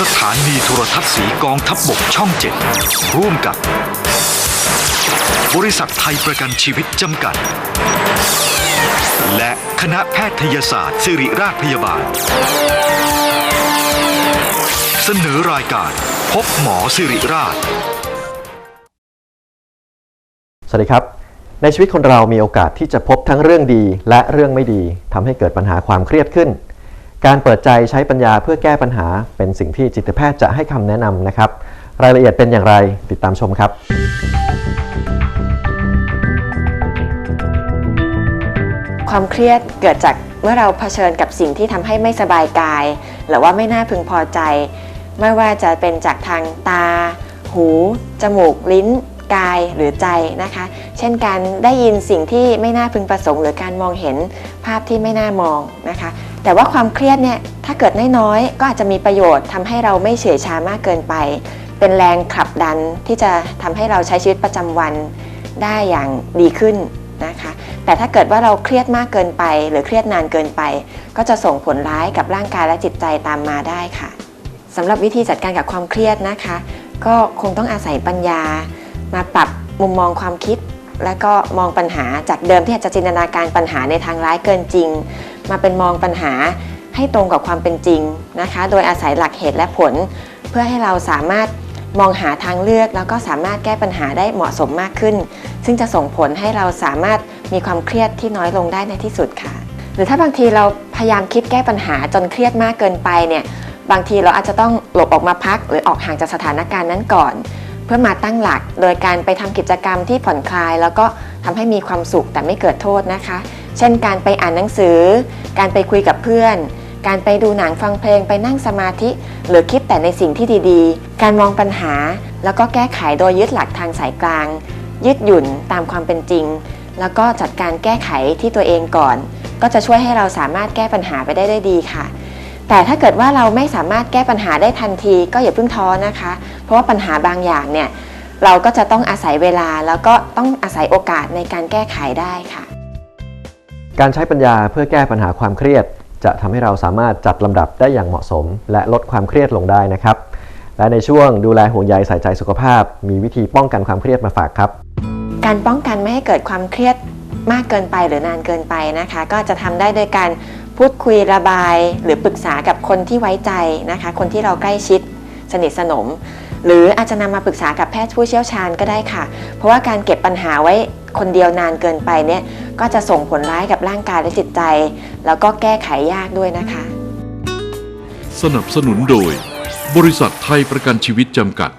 สถานีโทรทัศน์สีกองทัพบบกช่องเจ็ดร่วมกับบริษัทไทยประกันชีวิตจำกัด และคณะแพทยศาสตร์ศิริราชพยาบาล เสนอรายการพบหมอสิริราช สวัสดีครับ ในชีวิตคนเรามีโอกาสที่จะพบทั้งเรื่องดีและเรื่องไม่ดีทำให้เกิดปัญหาความเครียดขึ้น การเปิดใจใช้ปัญญาเพื่อแก้ปัญหา เป็นสิ่งที่จิตแพทย์จะให้คำแนะนำนะครับ รายละเอียดเป็นอย่างไรติดตามชมครับ ความเครียดเกิดจากเมื่อเราเผชิญกับสิ่งที่ทำให้ไม่สบายกาย หรือว่าไม่น่าพึงพอใจ ไม่ว่าจะเป็นจากทางตา หู จมูก ลิ้น กายหรือใจนะคะ เช่นการได้ยินสิ่งที่ไม่น่าพึงประสงค์ หรือการมองเห็นภาพที่ไม่น่ามองนะคะ แต่ว่าความเครียดเนี่ยถ้าเกิดน้อยๆก็อาจจะมีประโยชน์ทำให้เราไม่เฉื่อยชามากเกินไป เป็นแรงขับดันที่จะทำให้เราใช้ชีวิตประจำวันได้อย่างดีขึ้นนะคะ แต่ถ้าเกิดว่าเราเครียดมากเกินไป หรือเครียดนานเกินไป ก็จะส่งผลร้ายกับร่างกายและจิตใจตามมาได้ค่ะสำหรับวิธีจัดการกับความเครียดนะคะ ก็คงต้องอาศัยปัญญา มาปรับมุมมองความคิด และก็มองปัญหาจากเดิมที่อาจจะจินตนาการปัญหาในทางร้ายเกินจริง มาเป็นมองปัญหาให้ตรงกับความเป็นจริงนะคะ โดยอาศัยหลักเหตุและผล เพื่อให้เราสามารถมองหาทางเลือกแล้วก็สามารถแก้ปัญหาได้เหมาะสมมากขึ้น ซึ่งจะส่งผลให้เราสามารถมีความเครียดที่น้อยลงได้ในที่สุดค่ะ หรือถ้าบางทีเราพยายามคิดแก้ปัญหาจนเครียดมากเกินไปเนี่ยบางทีเราอาจจะต้องหลบออกมาพัก หรือออกห่างจากสถานการณ์นั้นก่อน เพื่อมาตั้งหลัก โดยการไปทำกิจกรรมที่ผ่อนคลาย แล้วก็ทำให้มีความสุขแต่ไม่เกิดโทษนะคะ เช่นการไปอ่านหนังสือ การไปคุยกับเพื่อน การไปดูหนังฟังเพลงไปนั่งสมาธิ หรือคิดแต่ในสิ่งที่ดีๆ การมองปัญหา แล้วก็แก้ไขโดยยึดหลักทางสายกลาง ยืดหยุ่นตามความเป็นจริง แล้วก็จัดการแก้ไขที่ตัวเองก่อน ก็จะช่วยให้เราสามารถแก้ปัญหาไปได้ด้วยดีค่ะแต่ถ้าเกิดว่าเราไม่สามารถแก้ปัญหาได้ทันทีก็อย่าเพิ่งท้อนะคะ เพราะว่าปัญหาบางอย่างเนี่ยเราก็จะต้องอาศัยเวลาแล้วก็ต้องอาศัยโอกาสในการแก้ไขได้ค่ะ การใช้ปัญญาเพื่อแก้ปัญหาความเครียด จะทำให้เราสามารถจัดลำดับได้อย่างเหมาะสม และลดความเครียดลงได้นะครับ และในช่วงดูแลห่วงใยใส่ใจสุขภาพ มีวิธีป้องกันความเครียดมาฝากครับ การป้องกันไม่ให้เกิดความเครียดมากเกินไปหรือนานเกินไปนะคะ ก็จะทำได้โดยการพูดคุยระบาย หรือปรึกษากับคนที่ไว้ใจนะคะ คนที่เราใกล้ชิดสนิทสนม หรืออาจจะนำมาปรึกษากับแพทย์ผู้เชี่ยวชาญก็ได้ค่ะ เพราะว่าการเก็บปัญหาไว้คนเดียวนานเกินไปเนี่ย ก็จะส่งผลร้ายกับร่างกายและจิตใจ แล้วก็แก้ไขยากด้วยนะคะ สนับสนุนโดย บริษัทไทยประกันชีวิตจำกัด